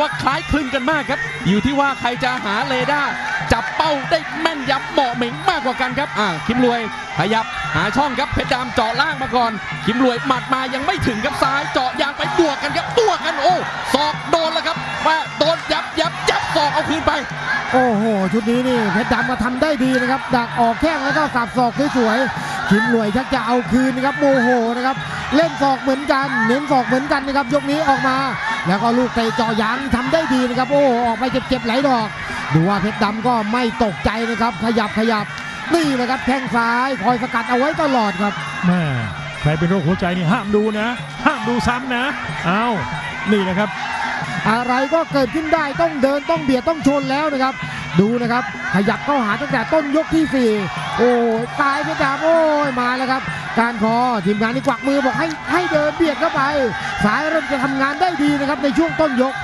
ว่าคล้ายคลึงกันมากครับ อยู่ที่ว่าใครจะหาเรดาจับเป้าได้แม่นยำเหมาะเหม่งมากกว่ากันครับอ่าคิมรวยขยับหาช่องครับเพชรดำเจาะล่างมาก่อน คิมรวยหมัดมายังไม่ถึงครับซ้ายเจาะยางไปบวกกันครับบวกกันโอ้ศอกโดนแล้วครับว่าโดนยับยับยับศอกเอาคืนไป โอ้โหชุดนี้นี่เพชรดำมาทำได้ดีนะครับดักออกแข้งแล้วก็สับศอกสวยๆ ขิมรวยชักจะเอาคืนนะครับโมโหนะครับ เล่นศอกเหมือนกันเน้นศอกเหมือนกันนะครับยกนี้ออกมา แล้วก็ลูกเตะเจาะยางทำได้ดีนะครับ โอ้โหออกไปเจ็บๆไหลายดอก ดูว่าเพชรดำก็ไม่ตกใจนะครับ ขยับขยับนี่นะครับแข้งซ้ายคอยสกัดเอาไว้ตลอดครับแม่ใครเป็นโรคหัวใจนี่ห้ามดูนะ ห้ามดูซ้ำนะเอานี่นะครับ อะไรก็เกิดขึ้นได้ต้องเดินต้องเบียดต้องชนแล้วนะครับ ดูนะครับขยับเข้าหาตั้งแต่ต้นยกที่4 โอ้ยตายเพชรดาบโอ้ยมาแล้วครับ การคอทีมงานนี่กวักมือบอกให้ให้เดินเบียดเข้าไป สายเริ่มจะทำงานได้ดีนะครับในช่วงต้นยก